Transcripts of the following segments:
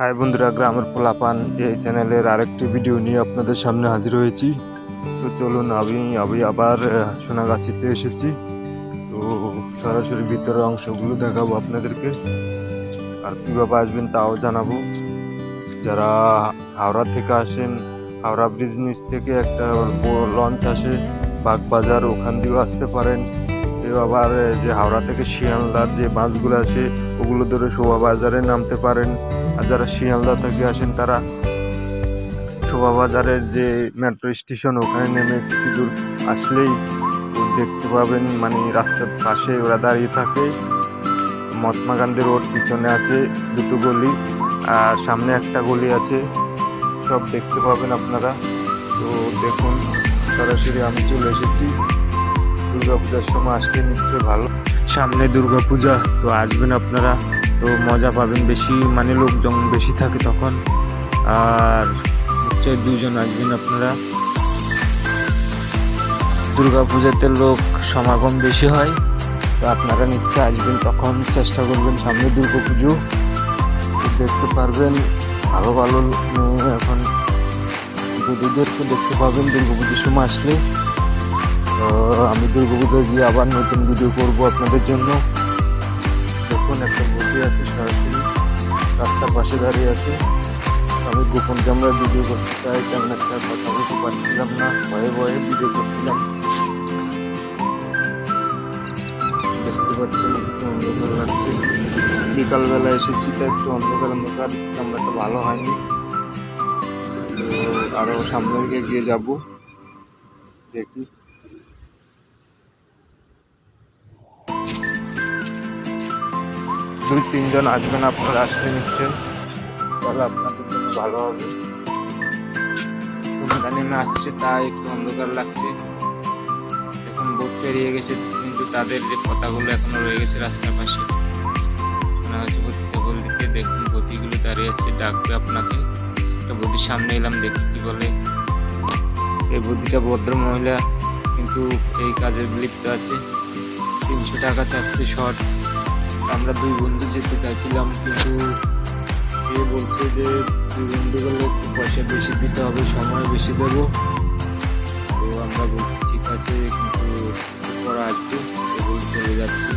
High বন্ধুরা গ্রামের পোলাপান এই চ্যানেলের আরেকটি ভিডিও নিয়ে আপনাদের সামনে হাজির হয়েছি। তো চলুন আমি আমি আবার সোনাগাছিতে এসেছি। তো সরাসরি ভিতরের অংশগুলো দেখাবো আপনাদেরকে। আর কীভাবে আসবেন তাও জানাব। যারা হাওড়া থেকে আসেন হাওড়া ব্রিজ নিচ থেকে একটা লঞ্চ আসে বাগবাজার ওখান দিয়েও আসতে পারেন। কেউ আবার যে হাওড়া থেকে শিয়ালদার যে বাসগুলো আসে ওগুলো ধরে শোভা বাজারে নামতে পারেন। আর যারা শিয়ালদা থেকে আসেন, তারা শোভাবাজারের যে মেট্রো স্টেশন ওখানে নেমে কিছু দূর আসলেই দেখতে পাবেন। মানে রাস্তার পাশে ওরা দাঁড়িয়ে থাকে। মহাত্মা গান্ধী রোড পিছনে আছে দুটো গলি, আর সামনে একটা গলি আছে। সব দেখতে পাবেন আপনারা। তো দেখুন, সরাসরি আমি চলে এসেছি। দুর্গাপূজার সময় আসলে নিশ্চয়ই ভালো। সামনে দুর্গাপূজা, তো আসবেন আপনারা। তো মজা পাবেন বেশি মানে লোকজন বেশি থাকে তখন। আর হচ্ছে দুজন আসবেন আপনারা। দুর্গাপূজাতে লোক সমাগম বেশি হয়, তো আপনারা নিশ্চয় আসবেন তখন। চেষ্টা করবেন সামনে দুর্গাপুজো। তো দেখতে পারবেন, ভালো ভালো এখন। দিদিদেরকে দেখতে পাবেন দুর্গাপুজোর সময় আসলে। তো আমি দুর্গা দুর্গাপুজো গিয়ে আবার নতুন ভিডিও করব আপনাদের জন্য। দেখুন একটা বসে আছে সরাসরি, রাস্তার পাশে দাঁড়িয়ে আছে। আমি গোপন ক্যামেরা ভিডিও করতে চাই, তেমন একটা কথা বলতে পারছিলাম না, ভয়ে ভয়ে ভিডিও করছিলাম। দেখতে পাচ্ছেন, একটু অন্ধকার লাগছে। বিকালবেলা এসেছি তো একটু অন্ধকার অন্ধকার। ক্যামেরাটা ভালো হয়নি। আরও সামনে দিকে গিয়ে যাব। দেখি। দুই, তিনজন আসবেন আপনারা আসতে নিশ্চয়ই। তাহলে আপনাদের জন্য ভালো হবে। সন্ধ্যা নেমে আসছে তাই একটু অন্ধকার লাগছে। এখন বোট পেরিয়ে গেছে, কিন্তু তাদের যে পতাগুলো এখনও রয়ে গেছে রাস্তার পাশে শোনা গেছে প্রতিটা গলিতে দেখুন গতিগুলো দাঁড়িয়ে আছে, ডাকবে আপনাকে। একটা বদির সামনে এলাম, দেখি কি বলে। এই বুদ্ধিটা ভদ্র মহিলা, কিন্তু এই কাজের লিপ্ত আছে। তিনশো টাকা চাচ্ছে শর্ট। আমরা দুই বন্ধু যেতে চাইছিলাম, কিন্তু এ বলছে যে দুই বন্ধু গেলে একটু পয়সা বেশি দিতে হবে, সময় বেশি দেবো। তো আমরা বলছি, ঠিক আছে, কিন্তু পরে আসব। এ চলে যাচ্ছি।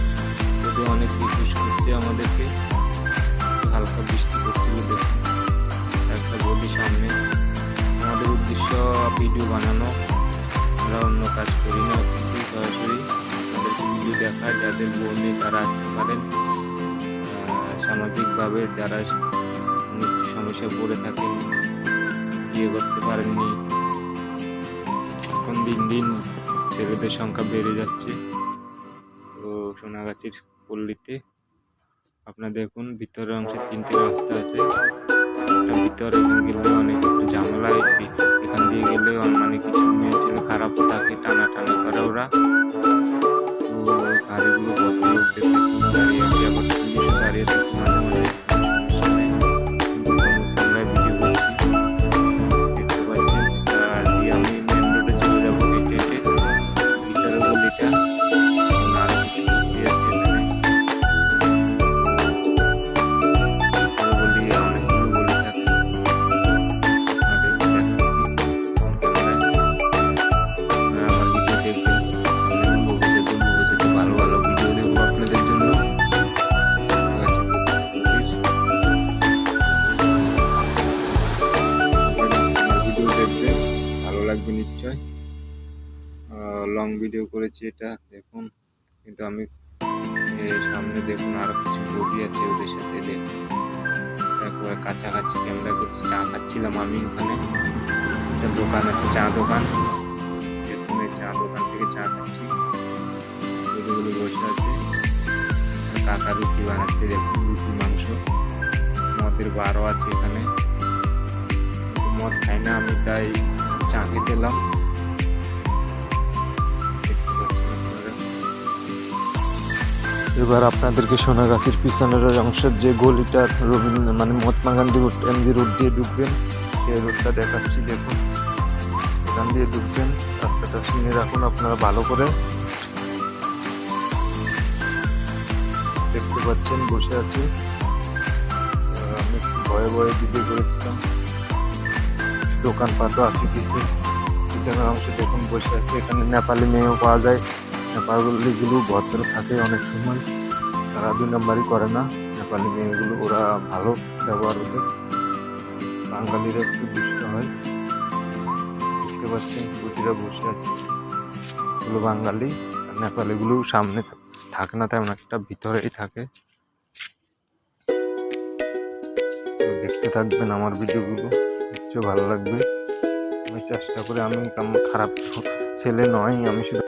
যদি অনেক রিকোয়েস্ট করছে আমাদেরকে। হালকা বৃষ্টি করছিল দেখুন একটা বলি সামনে। আমাদের উদ্দেশ্য ভিডিও বানানো। আমরা অন্য কাজ করি না কিন্তু সরাসরি আমাদেরকে ভিডিও দেখা যাদের নেই তারা আসতে পারেন সামাজিকভাবে যারা নিত্য সমস্যায় পড়ে থাকেন, বিয়ে করতে পারেননি, এখন দিন দিন ছেলেদের সংখ্যা বেড়ে যাচ্ছে। তো সোনাগাছির পল্লীতে আপনার দেখুন, ভিতরের অংশে তিনটে রাস্তা আছে। একটা ভিতরে গেলে অনেক একটু ঝামেলা, এখান দিয়ে গেলে মানে কিছু মেয়ে ছেলে খারাপও থাকে টানা টানি করে ওরা। গাড়িগুলো কত লাগবে নিশ্চয়। লং ভিডিও করেছি এটা, দেখুন। কিন্তু আমি সামনে দেখুন আরও কিছু বদি আছে ওদের সাথে দেখুন। একবার কাছাকাছি ক্যামেরা করছি, চা খাচ্ছিলাম আমি ওখানে একটা দোকান আছে, চা দোকান। দেখুন এই চা দোকান থেকে চা খাচ্ছি। বদিগুলো বসে আছে। কাকা রুটি বানাচ্ছে, দেখুন রুটি মাংস। মদের বারও আছে এখানে। মদ খাই না আমি, তাই চা খেতে এলাম। দেখতে পাচ্ছেন আপনারা। এবার আপনাদেরকে সোনাগাছির পিছনের অংশের যে গলিটা রবীন্দ্র মানে Mahatma Gandhi road MG road দিয়ে ঢুকবেন, সেই রোডটা দেখাচ্ছি, দেখুন। এখান দিয়ে ঢুকবেন, রাস্তাটা চিনে রাখুন আপনারা ভালো করে। দেখতে পাচ্ছেন, বসে আছি। আমি ভয়ে ভয়ে ভিডিও করেছিলাম। দোকানপাটও আছে কিছু। পিছনের অংশে দেখুন বসে আছে। এখানে নেপালি মেয়েও পাওয়া যায়। নেপালিগুলো ভদ্র থাকে অনেক সময়। তারা দুই নম্বরই করে না। নেপালি মেয়েগুলো, ওরা ভালো ব্যবহার ওদের বাঙালিরা একটু দুষ্ট হয়। দেখতে পাচ্ছেন গুটিরা বসে আছে। এগুলো বাঙালি। আর নেপালিগুলো সামনে থাকে না, তেমন একটা ভিতরেই থাকে। দেখতে থাকবেন আমার ভিডিওগুলো। নিশ্চয় ভালো লাগবে। আমি চেষ্টা করে আমি তেমন খারাপ ছেলে নয় আমি শুধু